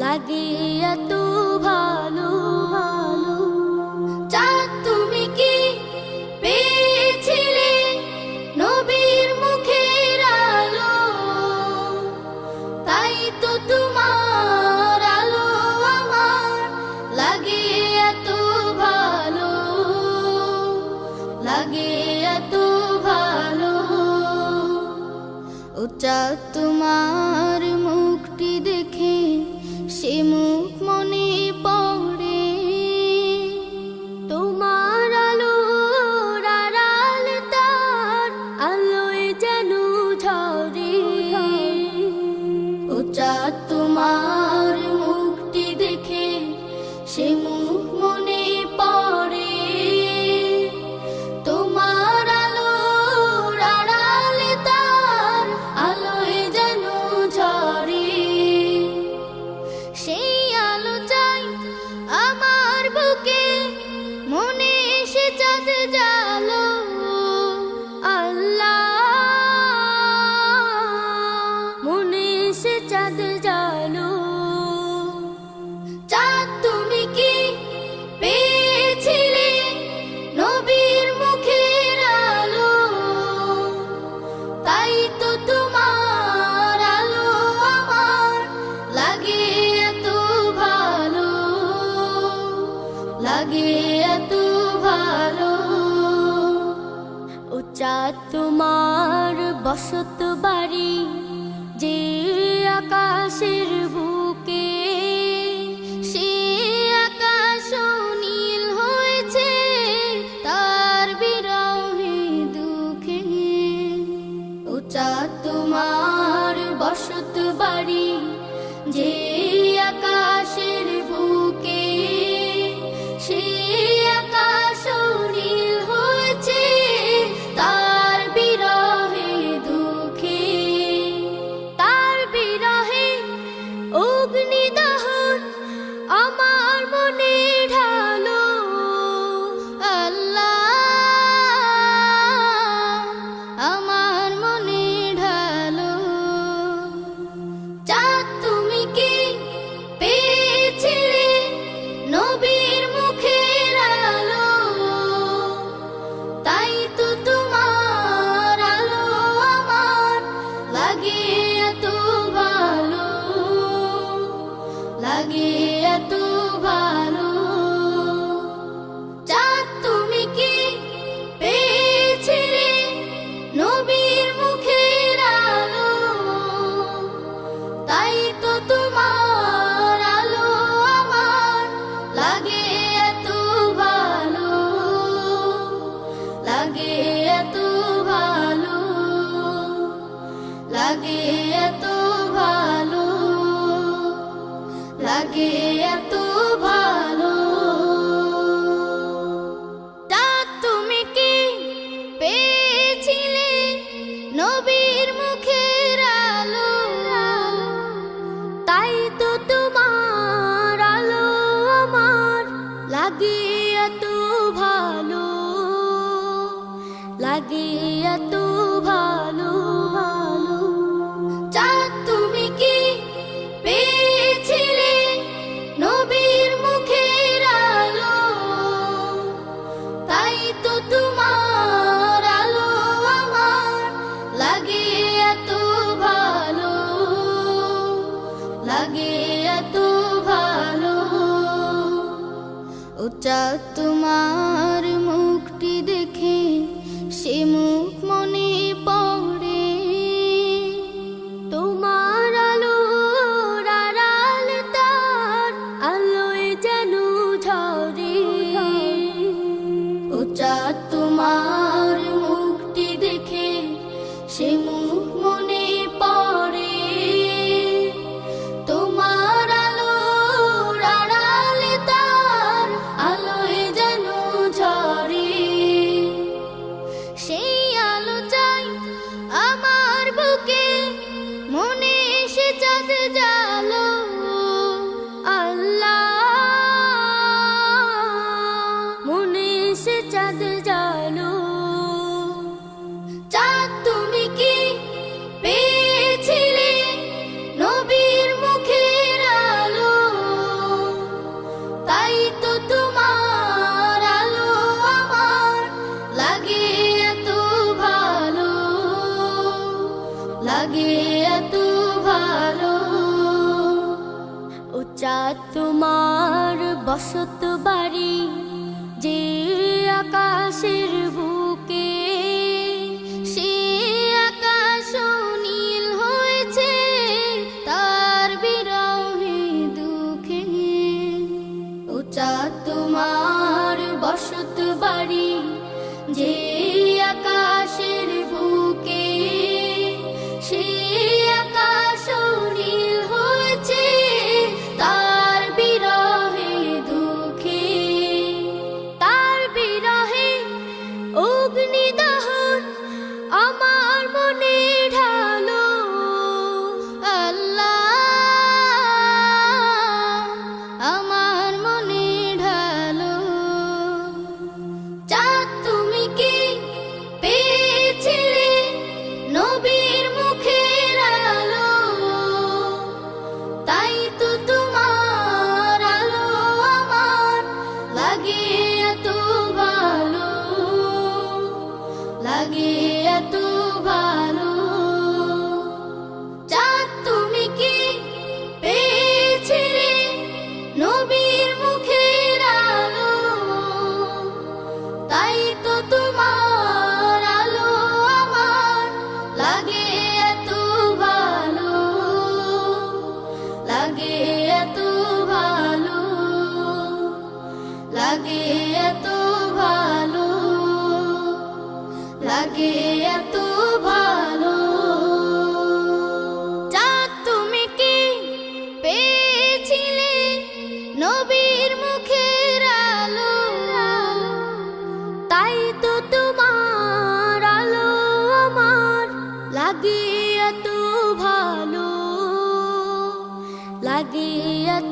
লাগিয়া তু ভালো মুখ মনে যা তোমার বসত বাড়ি, যে আকাশের বুকে, সে আকাশ নীল হয়েছে তার বিরহে দুঃখে। ও চা তোমার বসত বাড়ি, যে লাগে এত ভালো লাগে লাগে এত ভালো। তা তুমি কি পেয়েছিলে নবীর মুখের আলো? তাই তো তোমার আলো আমার লাগে ওটা তোমার মুখটি দেখে সে মুখ মনে পড়ে। তোমার আলো আড়াল তার আলোয় যেন ঝরে। ওটা তোমার জানো? চাঁদ তুমি কি পেয়েছিলে নবীর মুখের আলো, তাই তো তোমার আলো আমার লাগে এত ভালো, লাগে এত ভালো। ও চাঁদ তোমার বসত chez লাগে এত ভালো, লাগে এত ভালো। যা তুমি কি পেয়েছিলে নবীর মুখের আলো? তাই তো তোমার আলো আমার লাগে এত ভালো, লাগে এত